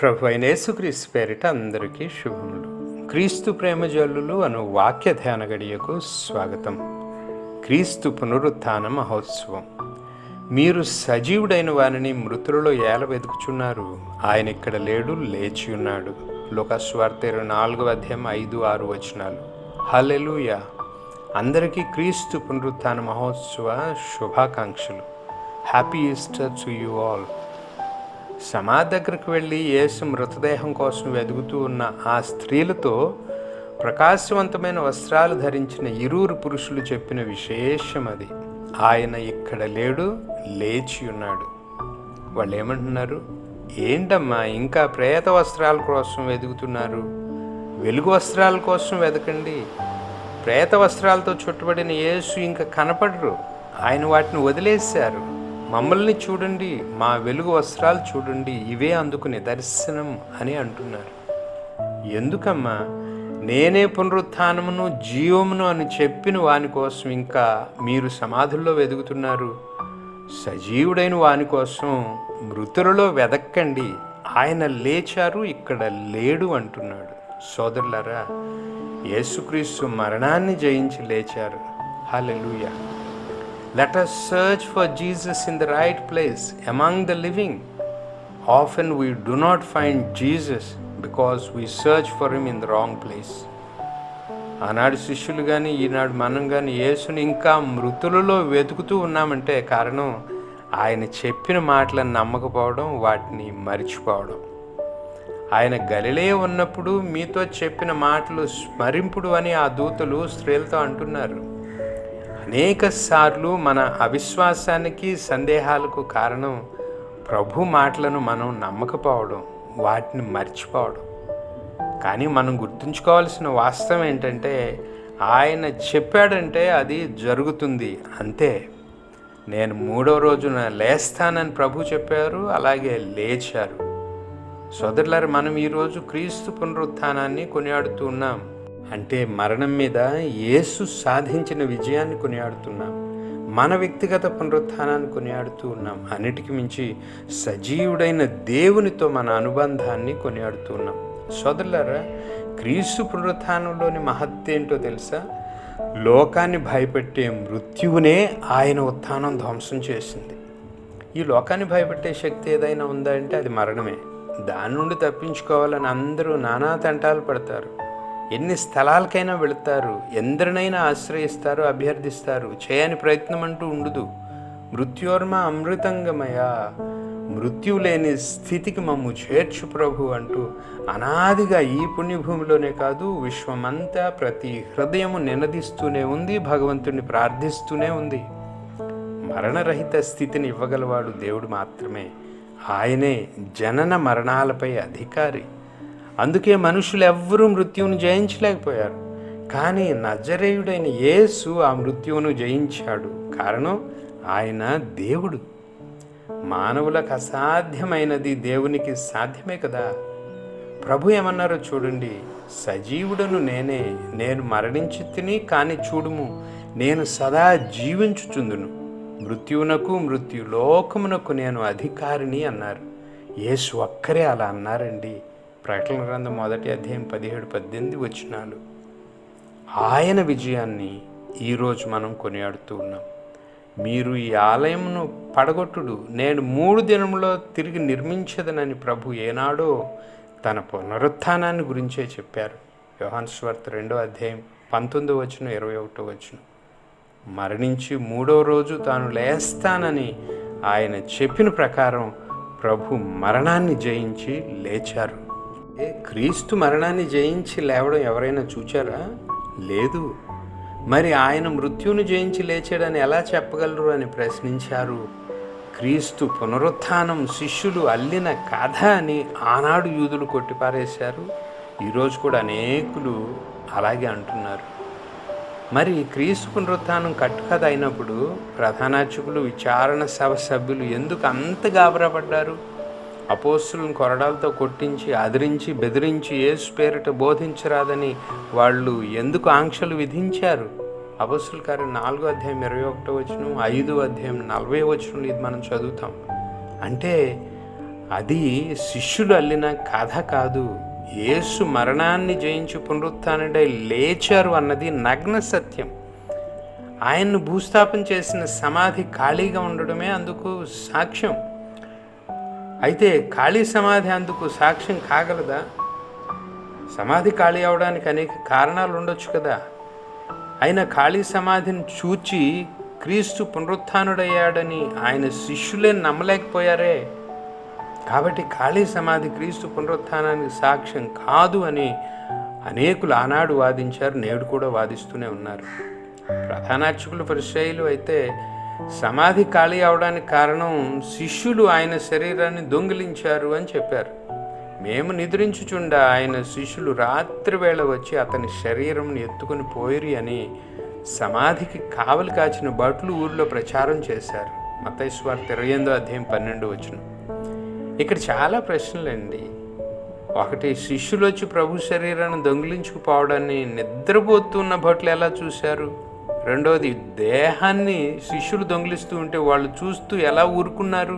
ప్రభు అయిన యేసుక్రీస్తు పేరిట అందరికీ శుభములు. క్రీస్తు ప్రేమ జల్లులు అను వాక్య ధ్యాన గడియకు స్వాగతం. క్రీస్తు పునరుత్థాన మహోత్సవం. మీరు సజీవుడైన వారిని మృతులలో ఏల వెతుకుచున్నారు? ఆయన ఇక్కడ లేడు లేచి ఉన్నాడు లోకస్వార్త ఇరవై నాలుగవ అధ్యాయం ఐదు ఆరు వచనాలు. హలెలుయా అందరికీ క్రీస్తు పునరుత్థాన మహోత్సవ శుభాకాంక్షలు. Happy Easter to you all. సమాధి దగ్గరికి వెళ్ళి యేసు మృతదేహం కోసం వెదుగుతూ ఉన్న ఆ స్త్రీలతో ప్రకాశవంతమైన వస్త్రాలు ధరించిన ఇరువురు పురుషులు చెప్పిన విశేషం అది. ఆయన ఇక్కడ లేడు లేచి ఉన్నాడు. వాళ్ళు ఏమంటున్నారు? ఏంటమ్మా ఇంకా ప్రేత వస్త్రాల కోసం వెతుకుతున్నారు వెలుగు వస్త్రాల కోసం వెతకండి ప్రేత వస్త్రాలతో చుట్టబడిన యేసు ఇంకా కనపడరు. ఆయన వాటిని వదిలేశారు. మమ్మల్ని చూడండి మా వెలుగు వస్త్రాలు చూడండి ఇవే అందుకు నిదర్శనం అని అంటున్నారు. ఎందుకమ్మా? నేనే పునరుత్థానమును జీవమును అని చెప్పిన వాని కోసం ఇంకా మీరు సమాధుల్లో వెదుగుతున్నారు. సజీవుడైన వాని కోసం మృతులలో వెదక్కండి. ఆయన లేచారు ఇక్కడ లేడు అంటున్నాడు. సోదరులారా యేసుక్రీస్తు మరణాన్ని జయించి లేచారు. హల్లెలూయా. Let us search for Jesus in the right place among the living. Often we do not find Jesus because we search for him in the wrong place. ఆనాడు శిష్యులు కానీ ఈనాడు మనం కానీ యేసుని ఇంకా మృతులలో వెతుకుతూ ఉన్నామంటే కారణం ఆయన చెప్పిన మాటలను నమ్మకపోవడం వాటిని మరిచిపోవడం ఆయన గలిలే ఉన్నప్పుడు మీతో చెప్పిన మాటలు స్మరింపుడు అని ఆ దూతలు స్త్రీలతో అంటున్నారు అనేక సార్లు మన అవిశ్వాసానికి సందేహాలకు కారణం ప్రభు మాటలను మనం నమ్మకపోవడం వాటిని మర్చిపోవడం. కానీ మనం గుర్తుంచుకోవాల్సిన వాస్తవం ఏంటంటే ఆయన చెప్పాడంటే అది జరుగుతుంది. అంతే. నేను మూడో రోజున లేస్తానని ప్రభు చెప్పారు అలాగే లేచారు. సోదరులారు మనం ఈరోజు క్రీస్తు పునరుత్థానాన్ని కొనియాడుతూ ఉన్నాం. అంటే మరణం మీద యేసు సాధించిన విజయాన్ని కొనియాడుతున్నాం. మన వ్యక్తిగత పునరుత్థానాన్ని కొనియాడుతూ ఉన్నాం. అన్నిటికి మించి సజీవుడైన దేవునితో మన అనుబంధాన్ని కొనియాడుతూ ఉన్నాం. సోదరులారా క్రీస్తు పునరుత్థానంలోని మహత్తేంటో తెలుసా? లోకాన్ని భయపెట్టే మృత్యువునే ఆయన ఉత్థానం ధ్వంసం చేసింది. ఈ లోకాన్ని భయపెట్టే శక్తి ఏదైనా ఉందా అంటే అది మరణమే. దాని నుండి తప్పించుకోవాలని అందరూ నానా తంటాలు పడతారు. ఎన్ని స్థలాలకైనా వెళుతారు ఎందరినైనా ఆశ్రయిస్తారు అభ్యర్థిస్తారు చేయని ప్రయత్నం అంటూ ఉండదు. మృత్యోర్మ అమృతంగమయ మృత్యు లేని స్థితికి మమ్ము చేర్చు ప్రభు అంటూ అనాదిగా ఈ పుణ్యభూమిలోనే కాదు విశ్వమంతా ప్రతి హృదయము నినదిస్తూనే ఉంది భగవంతుని ప్రార్థిస్తూనే ఉంది. మరణరహిత స్థితిని ఇవ్వగలవాడు దేవుడు మాత్రమే. ఆయనే జనన మరణాలపై అధికారి. అందుకే మనుషులు ఎవ్వరూ మృత్యువును జయించలేకపోయారు. కానీ నజరేయుడైన యేసు ఆ మృత్యువును జయించాడు. కారణం ఆయన దేవుడు. మానవులకు అసాధ్యమైనది దేవునికి సాధ్యమే కదా. ప్రభు ఏమన్నారో చూడండి. సజీవుడను నేనే నేను మరణించి తిని కానీ చూడుము. నేను సదా జీవించుచుందును. మృత్యువునకు మృత్యు లోకమునకు నేను అధికారిని అన్నారు. యేసు ఒక్కరే అలా అన్నారండి. ప్రకటన గ్రంథం మొదటి అధ్యాయం పదిహేడు పద్దెనిమిది వచ్చినాలు ఆయన విజయాన్ని ఈరోజు మనం కొనియాడుతూ ఉన్నాం. మీరు ఈ ఆలయంను పడగొట్టుడు నేను మూడు దినంలో తిరిగి నిర్మించదనని ప్రభు ఏనాడో తన పునరుత్థానాన్ని గురించే చెప్పారు. యోహాన్ రెండో అధ్యాయం పంతొమ్మిదో వచ్చిన ఇరవై ఒకటో వచ్చిన మరణించి మూడో రోజు తాను లేస్తానని ఆయన చెప్పిన ప్రకారం ప్రభు మరణాన్ని జయించి లేచారు. ఏ క్రీస్తు మరణాన్ని జయించి లేవడం ఎవరైనా చూచారా? లేదు. మరి ఆయన మృత్యువును జయించి లేచాడని ఎలా చెప్పగలరు అని ప్రశ్నించారు. క్రీస్తు పునరుత్థానం శిష్యులు అల్లిన కథ అని ఆనాడు యూదులు కొట్టిపారేశారు. ఈరోజు కూడా అనేకులు అలాగే అంటున్నారు. మరి క్రీస్తు పునరుత్థానం కట్టుకథ అయినప్పుడు ప్రధానార్చకులు విచారణ సభ సభ్యులు ఎందుకు అంత గాబరపడ్డారు? అపోస్తులను కొరడాలతో కొట్టించి అదిరించి బెదిరించి యేసు పేరిట బోధించరాదని వాళ్ళు ఎందుకు ఆంక్షలు విధించారు? అపోస్తుల కార్యం నాలుగో అధ్యాయం ఇరవై ఒకటో వచనం ఐదో అధ్యాయం నలభై వచనం ఇది మనం చదువుతాం. అంటే అది శిష్యులు అల్లిన కథ కాదు. యేసు మరణాన్ని జయించి పునరుత్డై లేచారు అన్నది నగ్న సత్యం. ఆయన్ను భూస్థాపన చేసిన సమాధి ఖాళీగా ఉండడమే అందుకు సాక్ష్యం. అయితే ఖాళీ సమాధి అందుకు సాక్ష్యం కాగలదా? సమాధి ఖాళీ అవడానికి అనేక కారణాలు ఉండొచ్చు కదా. అయినా ఖాళీ సమాధిని చూచి క్రీస్తు పునరుత్డయ్యాడని ఆయన శిష్యులే నమ్మలేకపోయారే. కాబట్టి ఖాళీ సమాధి క్రీస్తు పునరుత్థానానికి సాక్ష్యం కాదు అని అనేకులు ఆనాడు వాదించారు నేడు కూడా వాదిస్తూనే ఉన్నారు. ప్రధానార్చకులు పరిచయులు అయితే సమాధి ఖాళీ అవడానికి కారణం శిష్యులు ఆయన శరీరాన్ని దొంగిలించారు అని చెప్పారు. మేము నిద్రించుచుండ ఆయన శిష్యులు రాత్రి వేళ వచ్చి అతని శరీరం ఎత్తుకుని పోయిరి అని సమాధికి కావలి కాచిన భటులు ఊర్లో ప్రచారం చేశారు. మతైశ్వార్ ఇరవై ఎనిమిదో అధ్యాయం పన్నెండు వచ్చిన ఇక్కడ చాలా ప్రశ్నలండి. ఒకటి శిష్యులు వచ్చి ప్రభు శరీరాన్ని దొంగిలించుకుపోవడాన్ని నిద్రపోతున్న భట్లు ఎలా చూశారు? రెండవది దేహాన్ని శిష్యులు దొంగిలిస్తూ ఉంటే వాళ్ళు చూస్తూ ఎలా ఊరుకున్నారు?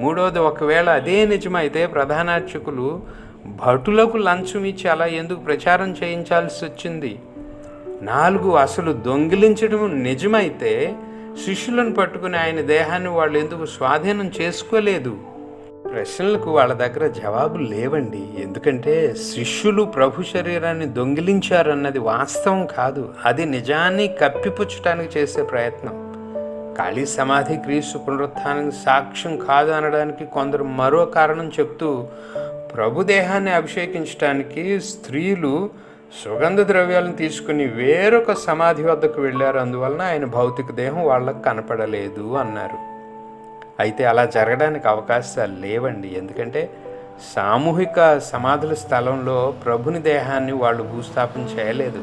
మూడవది ఒకవేళ అదే నిజమైతే ప్రధానార్చకులు భటులకు లంచం ఇచ్చి అలా ఎందుకు ప్రచారం చేయించాల్సి వచ్చింది? నాలుగు అసలు దొంగిలించడం నిజమైతే శిష్యులను పట్టుకుని ఆయన దేహాన్ని వాళ్ళు ఎందుకు స్వాధీనం చేసుకోలేదు? ప్రశ్నలకు వాళ్ళ దగ్గర జవాబులు లేవండి. ఎందుకంటే శిష్యులు ప్రభు శరీరాన్ని దొంగిలించారన్నది వాస్తవం కాదు. అది నిజాన్ని కప్పిపుచ్చటానికి చేసే ప్రయత్నం. ఖాళీ సమాధి క్రీస్తు పునరుత్థానానికి సాక్ష్యం కాదు అనడానికి కొందరు మరో కారణం చెప్తూ ప్రభుదేహాన్ని అభిషేకించడానికి స్త్రీలు సుగంధ ద్రవ్యాలను తీసుకుని వేరొక సమాధి వద్దకు వెళ్ళారు. అందువలన ఆయన భౌతిక దేహం వాళ్ళకు కనపడలేదు అన్నారు. అయితే అలా జరగడానికి అవకాశాలు లేవండి. ఎందుకంటే సామూహిక సమాధుల స్థలంలో ప్రభుని దేహాన్ని వాళ్ళు భూస్థాపన చేయలేదు.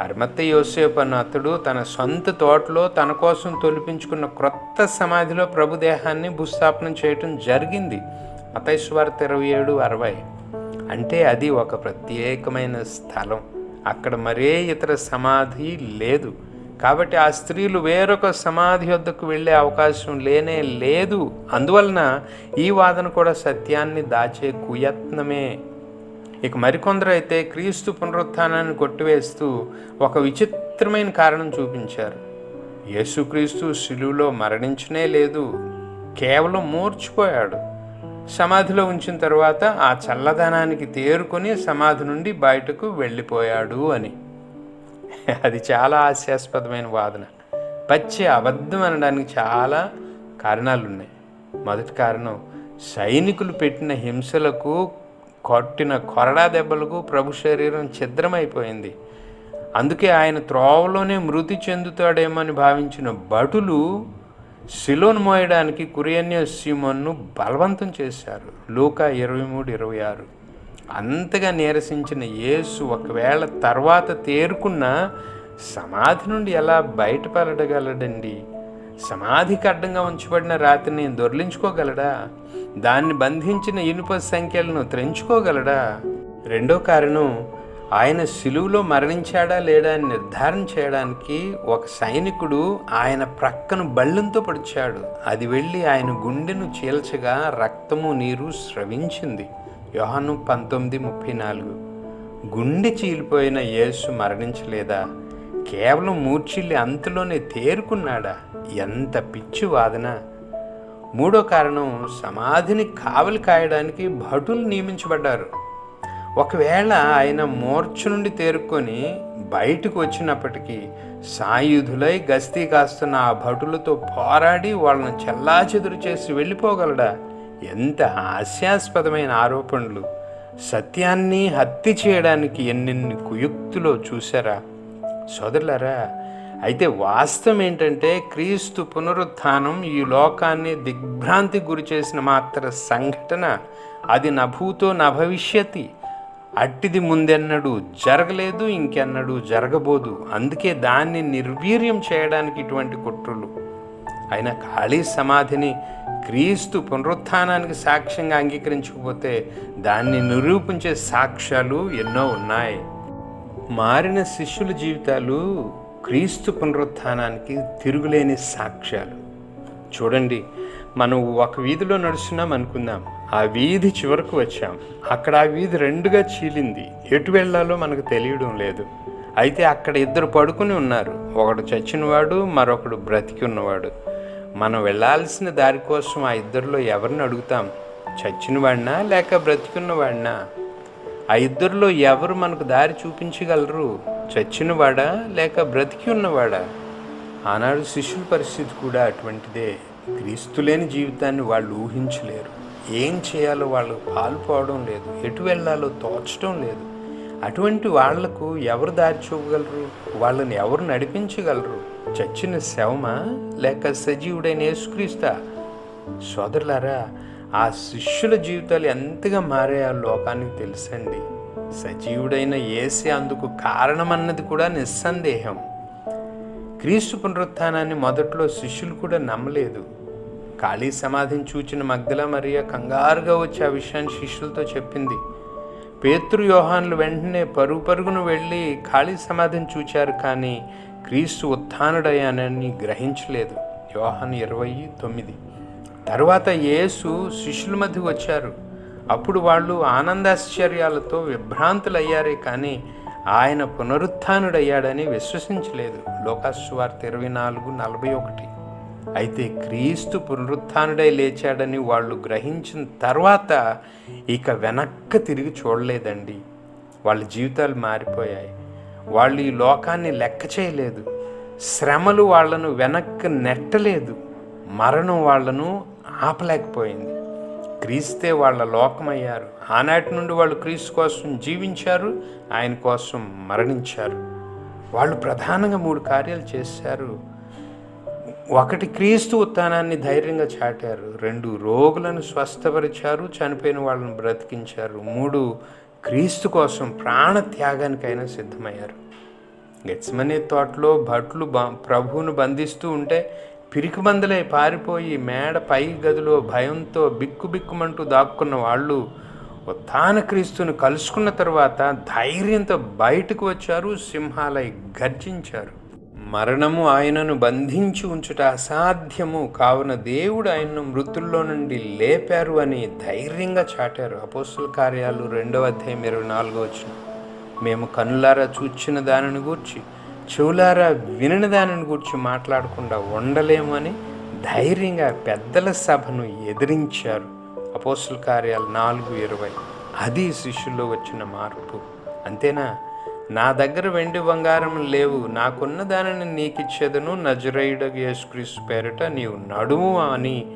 అర్మత్త యోసేపు అన్న అతడు తన సొంత తోటలో తన కోసం తొలిపించుకున్న క్రొత్త సమాధిలో ప్రభు దేహాన్ని భూస్థాపన చేయటం జరిగింది. మతైశ్వార్త ఇరవై ఏడు అరవై. అంటే అది ఒక ప్రత్యేకమైన స్థలం. అక్కడ మరే ఇతర సమాధి లేదు. కాబట్టి ఆ స్త్రీలు వేరొక సమాధి వద్దకు వెళ్ళే అవకాశం లేనే లేదు. అందువలన ఈ వాదన కూడా సత్యాన్ని దాచే కుయత్నమే. ఇక మరికొందరు అయితే క్రీస్తు పునరుత్నాన్ని కొట్టివేస్తూ ఒక విచిత్రమైన కారణం చూపించారు. యేసుక్రీస్తు శిలువులో మరణించనే లేదు. కేవలం మూర్చిపోయాడు. సమాధిలో ఉంచిన తర్వాత ఆ చల్లదనానికి తేరుకొని సమాధి నుండి బయటకు వెళ్ళిపోయాడు అని. అది చాలా హాస్యాస్పదమైన వాదన. పచ్చి అబద్ధం అనడానికి చాలా కారణాలు ఉన్నాయి మొదటి కారణం సైనికులు పెట్టిన హింసలకు కొట్టిన కొరడా దెబ్బలకు ప్రభు శరీరం ఛిద్రమైపోయింది. అందుకే ఆయన త్రోవలోనే మృతి చెందుతాడేమని భావించిన భటులు శిలోను మోయడానికి కురియన్య సీమన్ను బలవంతం చేశారు. లూకా ఇరవై మూడు ఇరవై ఆరు. అంతగా నీరసించిన యేసు ఒకవేళ తర్వాత తేరుకున్న సమాధి నుండి ఎలా బయటపడగలడండి? సమాధికి అడ్డంగా ఉంచబడిన రాత్రిని దొర్లించుకోగలడా? దాన్ని బంధించిన ఇనుప సంఖ్యలను త్రెంచుకోగలడా? రెండో కారణం ఆయన సిలువులో మరణించాడా లేడా అని నిర్ధారణ చేయడానికి ఒక సైనికుడు ఆయన ప్రక్కను బళ్ళంతో పడిచాడు. అది వెళ్ళి ఆయన గుండెను చీల్చగా రక్తము నీరు స్రవించింది. యోహాను పంతొమ్మిది ముప్పై నాలుగు. గుండె చీలిపోయిన యేసు మరణించలేదా? కేవలం మూర్చిల్లి అంతలోనే తేరుకున్నాడా? ఎంత పిచ్చి వాదన. మూడో కారణం సమాధిని కావలి కాయడానికి భటులు నియమించబడ్డారు. ఒకవేళ ఆయన మూర్ఛ నుండి తేరుకొని బయటకు వచ్చినప్పటికీ సాయుధులై గస్తీ కాస్తున్న ఆ భటులతో పోరాడి వాళ్ళని చెల్లాచెదురు చేసి వెళ్ళిపోగలడా? ఎంత హాస్యాస్పదమైన ఆరోపణలు. సత్యాన్ని హత్య చేయడానికి ఎన్నెన్ని కుయుక్తులో చూసారా సోదరులారా అయితే వాస్తవం ఏంటంటే క్రీస్తు పునరుత్థానం ఈ లోకాన్ని దిగ్భ్రాంతికి గురి చేసిన మాత్ర సంఘటన. అది నభూతో నభవిష్యతి అట్టిది ముందెన్నడూ జరగలేదు ఇంకెన్నడూ జరగబోదు. అందుకే దాన్ని నిర్వీర్యం చేయడానికి ఇటువంటి కుట్రలు. అయినా ఖాళీ సమాధిని క్రీస్తు పునరుత్థానానికి సాక్ష్యంగా అంగీకరించకపోతే దాన్ని నిరూపించే సాక్ష్యాలు ఎన్నో ఉన్నాయి. మారిన శిష్యుల జీవితాలు క్రీస్తు పునరుత్థానానికి తిరుగులేని సాక్ష్యాలు. చూడండి మనం ఒక వీధిలో నడుస్తున్నాం అనుకుందాం. ఆ వీధి చివరకు వచ్చాం. అక్కడ ఆ వీధి రెండుగా చీలింది. ఎటు వెళ్ళాలో మనకు తెలియడం లేదు. అయితే అక్కడ ఇద్దరు పడుకుని ఉన్నారు. ఒకడు చచ్చినవాడు మరొకడు బ్రతికి ఉన్నవాడు. మనం వెళ్ళాల్సిన దారి కోసం ఆ ఇద్దరిలో ఎవరిని అడుగుతాం? చచ్చినవాడినా లేక బ్రతికున్నవాడినా? ఆ ఇద్దరిలో ఎవరు మనకు దారి చూపించగలరు? చచ్చినవాడా లేక బ్రతికి ఉన్నవాడా? ఆనాడు శిష్యుల పరిస్థితి కూడా అటువంటిదే. క్రీస్తు లేని జీవితాన్ని వాళ్ళు ఊహించలేరు. ఏం చేయాలో వాళ్ళు పాల్పోవడం లేదు. ఎటు వెళ్ళాలో తోచడం లేదు. అటువంటి వాళ్ళకు ఎవరు దారి చూపగలరు? వాళ్ళని ఎవరు నడిపించగలరు? చచ్చిన శవమా? లేక సజీవుడైన యేసుక్రీస్తా? సోదరులారా ఆ శిష్యుల జీవితాలు ఎంతగా మారాయో ఆ లోకానికి తెలుసండి. సజీవుడైన ఏసే అందుకు కారణమన్నది కూడా నిస్సందేహం. క్రీస్తు పునరుత్థానాన్ని మొదట్లో శిష్యులు కూడా నమ్మలేదు. ఖాళీ సమాధిని చూచిన మగ్ధల మరియా కంగారుగా వచ్చి ఆ విషయాన్ని శిష్యులతో చెప్పింది. పేతృ యోహాన్లు వెంటనే పరుగు పరుగును వెళ్ళి ఖాళీ సమాధిని చూచారు కానీ క్రీస్తు ఉత్థానుడయ్యానని గ్రహించలేదు. యోహాన్ ఇరవై తొమ్మిది. తర్వాత యేసు శిష్యుల మధ్య వచ్చారు. అప్పుడు వాళ్ళు ఆనందాశ్చర్యాలతో విభ్రాంతులయ్యారే కానీ ఆయన పునరుత్డయ్యాడని విశ్వసించలేదు. లోకాసువార్త ఇరవై నాలుగు నలభై ఒకటి. అయితే క్రీస్తు పునరుత్డై లేచాడని వాళ్ళు గ్రహించిన తర్వాత ఇక వెనక్కి తిరిగి చూడలేదండి. వాళ్ళ జీవితాలు మారిపోయాయి. వాళ్ళు ఈ లోకాన్ని లెక్క చేయలేదు. శ్రమలు వాళ్ళను వెనక్కి నెట్టలేదు. మరణం వాళ్ళను ఆపలేకపోయింది. క్రీస్తే వాళ్ళ లోకమయ్యారు. ఆనాటి నుండి వాళ్ళు క్రీస్తు కోసం జీవించారు ఆయన కోసం మరణించారు. వాళ్ళు ప్రధానంగా మూడు కార్యాలు చేశారు. ఒకటి క్రీస్తు ఉత్థానాన్ని ధైర్యంగా చాటారు. రెండు రోగులను స్వస్థపరిచారు చనిపోయిన వాళ్ళను బ్రతికించారు. మూడు క్రీస్తు కోసం ప్రాణ త్యాగానికైనా సిద్ధమయ్యారు. గెట్స్మనే తోటలో భట్లు బ ప్రభువును బంధిస్తూ ఉంటే పిరికిబందులై పారిపోయి మేడ పై గదిలో భయంతో బిక్కుబిక్కుమంటూ దాక్కున్న వాళ్ళు ఉత్థాన క్రీస్తును కలుసుకున్న తర్వాత ధైర్యంతో బయటకు వచ్చారు సింహాలై గర్జించారు. మరణము ఆయనను బంధించి ఉంచుట అసాధ్యము. కావున దేవుడు ఆయన్ను మృతుల్లో నుండి లేపారు అని ధైర్యంగా చాటారు. అపోస్తుల కార్యాలు రెండవ అధ్యాయం ఇరవై నాలుగో వచ్చిన మేము కనులారా చూచిన దానిని గూర్చి చెవులారా వినిన దానిని గూర్చి మాట్లాడకుండా ఉండలేము అని ధైర్యంగా పెద్దల సభను ఎదిరించారు. అపోస్తుల కార్యాలు నాలుగు ఇరవై. అది శిష్యుల్లో వచ్చిన మార్పు. అంతేనా? నా దగ్గర వెండి బంగారం లేవు. నాకున్న దానిని నీకిచ్చేదను నజరేయుడగు యేసుక్రీస్తు పేరిట నీవు నడుము అని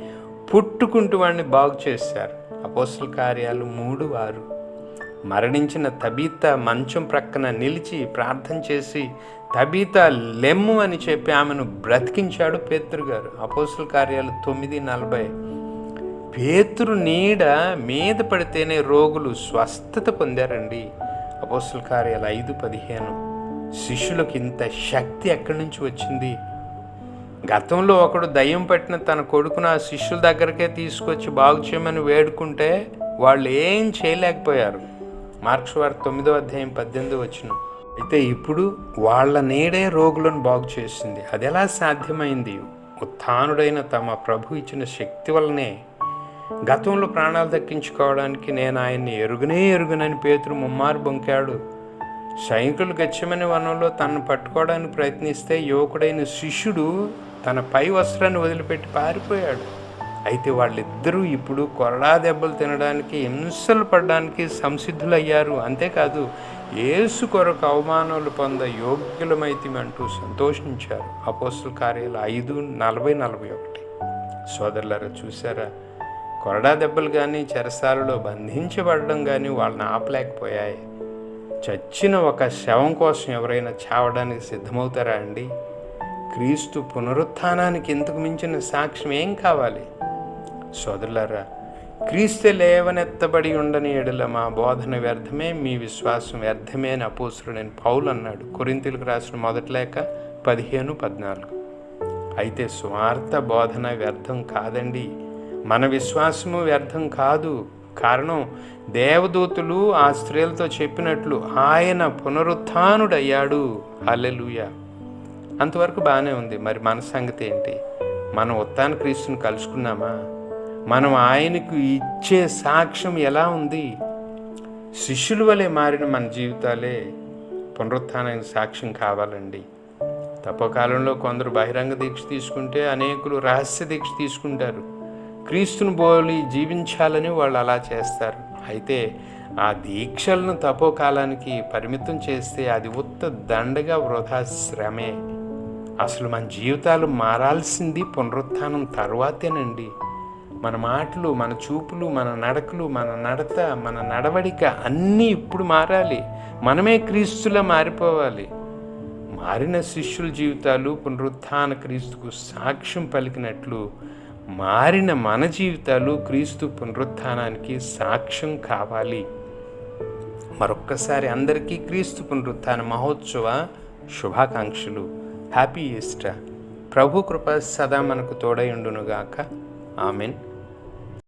పుట్టుకుంటూ వాడిని బాగు చేశారు. అపోసల కార్యాలు మూడు వారు మరణించిన తబీత మంచం ప్రక్కన నిలిచి ప్రార్థన చేసి తబీత లెమ్ము అని చెప్పి ఆమెను బ్రతికించాడు పేతురు గారు. అపోసల కార్యాలు తొమ్మిది నలభై. పేతురు నీడ మీద పడితేనే రోగులు స్వస్థత పొందారండి. అపోస్తుల కార్యాలు ఐదు పదిహేను. శిష్యులకు ఇంత శక్తి ఎక్కడి నుంచి వచ్చింది? గతంలో ఒకడు దయ్యం పట్టిన తన కొడుకును ఆ శిష్యుల దగ్గరకే తీసుకొచ్చి బాగు చేయమని వేడుకుంటే వాళ్ళు ఏం చేయలేకపోయారు. మార్క్స్ వారు తొమ్మిదో అధ్యాయం పద్దెనిమిది వచ్చిన అయితే ఇప్పుడు వాళ్ళ నేడే రోగులను బాగు చేసింది. అది ఎలా సాధ్యమైంది? ఉత్థానుడైన తమ ప్రభు ఇచ్చిన శక్తి వల్లనే గతంలో ప్రాణాలు దక్కించుకోవడానికి నేను ఆయన్ని ఎరుగునే ఎరుగునని పేతురు ముమ్మారు బొంకాడు. సైనికులు గచ్చమని వనంలో తనను పట్టుకోవడానికి ప్రయత్నిస్తే యువకుడైన శిష్యుడు తన పై వస్త్రాన్ని వదిలిపెట్టి పారిపోయాడు. అయితే వాళ్ళిద్దరూ ఇప్పుడు కొరడా దెబ్బలు తినడానికి హింసలు పడడానికి సంసిద్ధులయ్యారు. అంతేకాదు ఏసు కొరకు అవమానాలు పొంద యోగ్యులమైతిమంటూ సంతోషించారు. అపోస్తుల కార్యాలు ఐదు నలభై నలభై ఒకటి. సోదరులారా చూసారా కొరడా దెబ్బలు కానీ చెరసాలలో బంధించబడడం కానీ వాళ్ళని ఆపలేకపోయాయి. చచ్చిన ఒక శవం కోసం ఎవరైనా చావడానికి సిద్ధమవుతారా అండి? క్రీస్తు పునరుత్థానానికి ఇంతకు మించిన సాక్ష్యం ఏం కావాలి? సోదరులారా క్రీస్తు లేవనెత్తబడి ఉండని ఎడల మా బోధన వ్యర్థమే మీ విశ్వాసం వ్యర్థమే అని అపోసురుడని పౌలు అన్నాడు. కొరింతలకు రాసిన మొదటి లేక పదిహేను పద్నాలుగు. అయితే స్వార్థ బోధన వ్యర్థం కాదండి. మన విశ్వాసము వ్యర్థం కాదు. కారణం దేవదూతులు ఆ స్త్రీలతో చెప్పినట్లు ఆయన పునరుత్డయ్యాడు. అల్లెలుయ అంతవరకు బాగానే ఉంది. మరి మన సంగతి ఏంటి? మనం ఉత్తాన క్రీస్తుని కలుసుకున్నామా? మనం ఆయనకు ఇచ్చే సాక్ష్యం ఎలా ఉంది? శిష్యుల వలె మారిన మన జీవితాలే పునరుత్థానానికి సాక్ష్యం కావాలండి. తప్పకాలంలో కొందరు బహిరంగ దీక్ష తీసుకుంటే అనేకులు రహస్య దీక్ష తీసుకుంటారు. క్రీస్తుని పోలి జీవించాలని వాళ్ళు అలా చేస్తారు. అయితే ఆ దీక్షలను తపోకాలానికి పరిమితం చేస్తే అది ఉత్త దండగా వృధా శ్రమే. అసలు మన జీవితాలు మారాల్సింది పునరుత్థానం తర్వాతేనండి. మన మాటలు మన చూపులు మన నడకలు మన నడత మన నడవడిక అన్నీ ఇప్పుడు మారాలి. మనమే క్రీస్తులా మారిపోవాలి. మారిన శిష్యుల జీవితాలు పునరుత్థాన క్రీస్తుకు సాక్ష్యం పలికినట్లు మారిన మన జీవితాలు క్రీస్తు పునరుత్థానానికి సాక్ష్యం కావాలి. మరొక్కసారి అందరికీ క్రీస్తు పునరుత్థాన మహోత్సవ శుభాకాంక్షలు. Happy Easter. ప్రభు కృప సదా మనకు తోడై ఉండునుగాక. ఆమెన్.